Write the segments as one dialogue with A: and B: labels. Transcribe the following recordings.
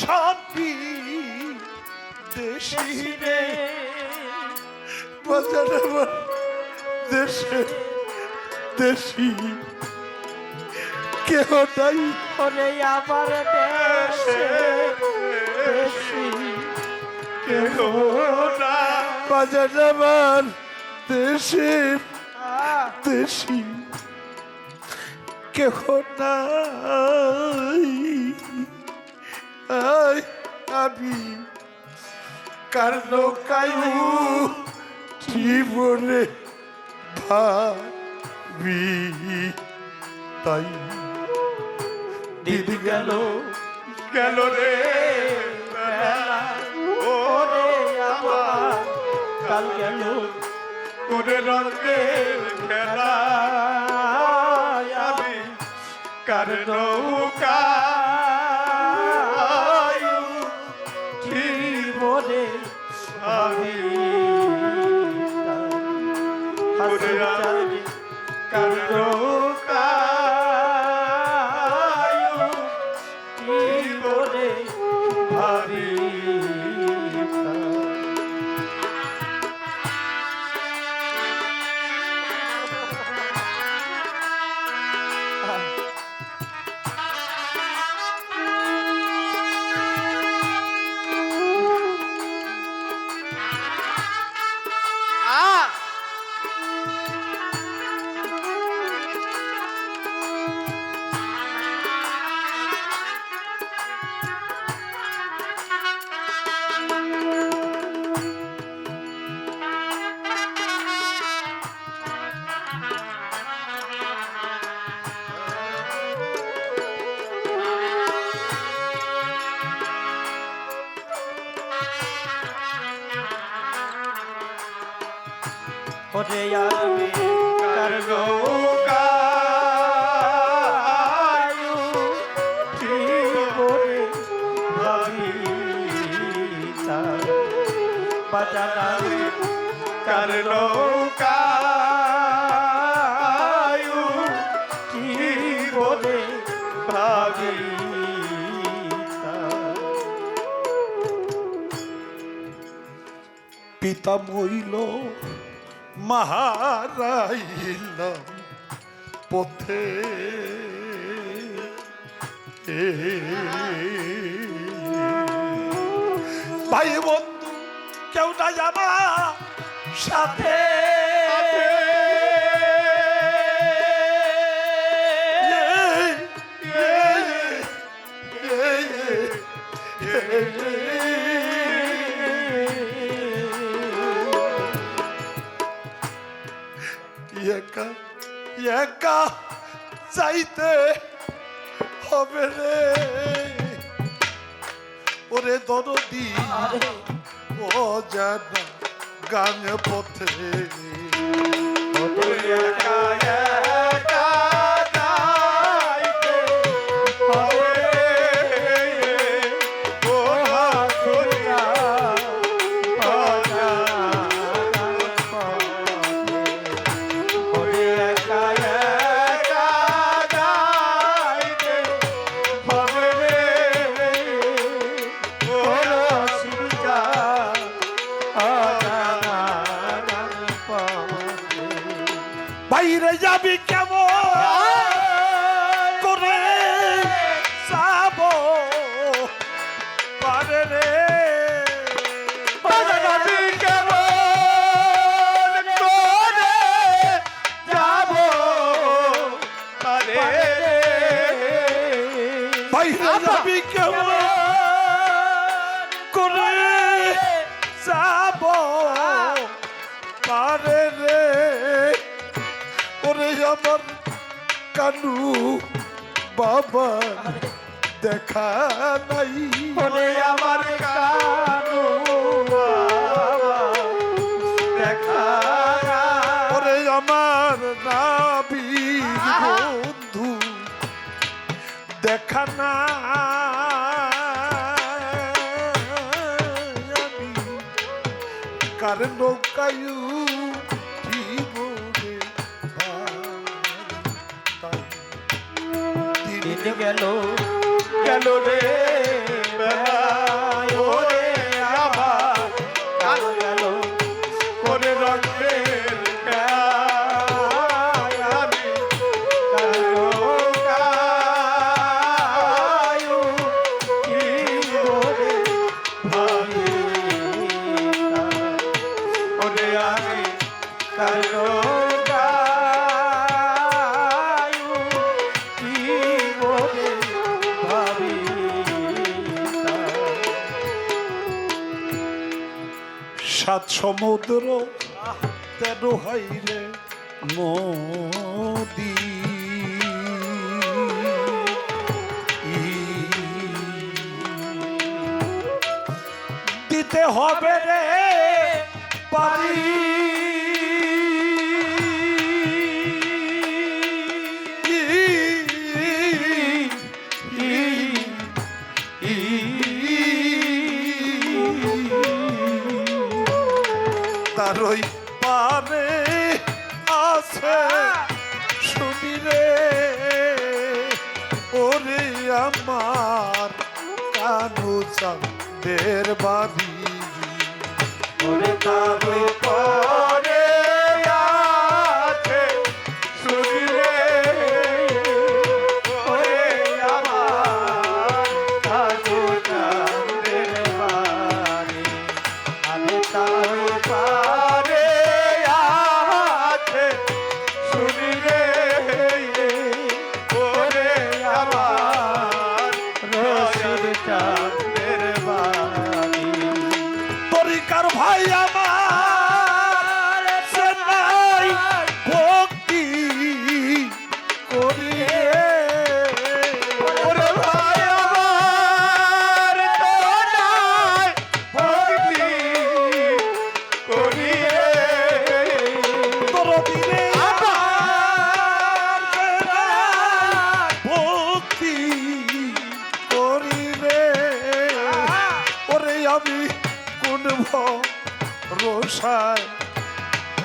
A: শান্তি দেশি রে বাজার দেশে দেশি। কেহ নাই
B: ওরে আমার দেশে দেশি।
A: কেহ না বাজার আমার দেশে দেশি। কেহ নাই আমি কার নৌকায়ু জীবনে ভাবি তাই দিন গেল গেল রে বেলা,
B: ওরে আমার কাল গেল
A: করে রঙের খেলা আমি কার নৌকা
B: জীবনে
A: আমি
B: হাসি চাঁদে ওরে আমি কার
A: নৌকা
B: জীবনে ভাবি বাজানা
A: কার নৌকা
B: জীবনে ভাবি
A: পিতা মইল মাহারাইল পথে। ভাই বন্ধু কেউ না যাবা সাথে? একা একা চাইতে হবে রে। ওরে দরদি ও জানা গান পথে। একা যাবি কেমন করে যাব পারে রে। যাবি কেমন করে যাব পারে বাইরে যাবি আমার কানু বাবা দেখা নাই।
B: ওরে আমার কানু গেল
A: গেল রে বেলা। সমুদ্র তেরো হাইলে মোদি। দিতে হবে রে পথের বাদী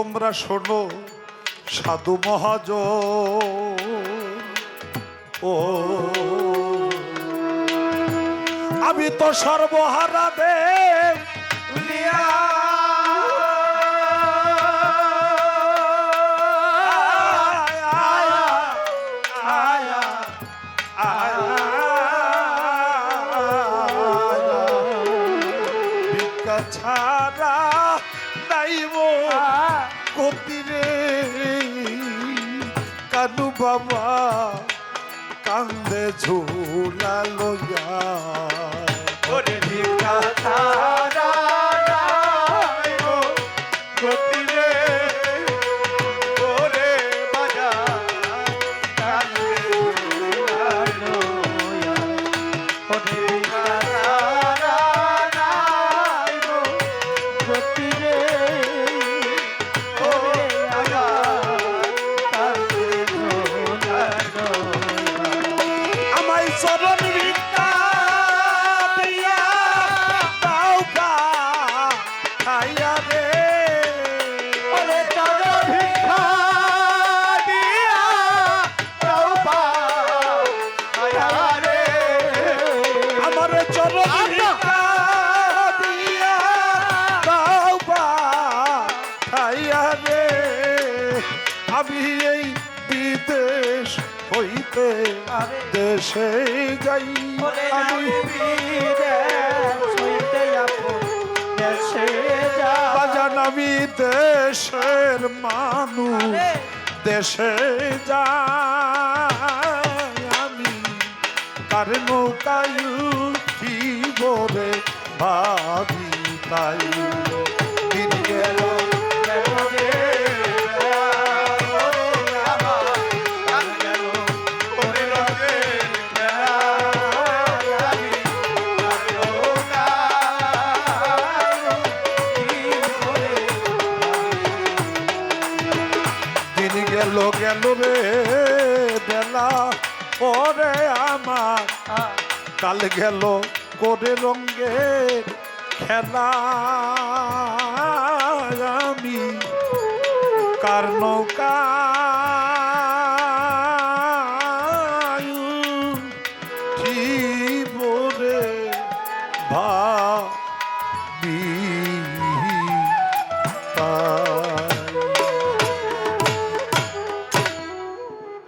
A: তোমরা শোনো সাধু মহাজ ও আমি তো সর্বহারা দেব ছাড়া যাইব কপিরে কানু বাবা কান্দে ঝোলা লইয়া।
B: করে ভিক্ষা
A: দেশে যাই আমি বাজান দেশের মানুষ দেশে যা আমি। তার নৌকায় কি বলে ভাবি তাই। গেল রে বেলা ওরে আমার। কাল গেল করে রঙ্গের খেলা। আমি কার নৌকা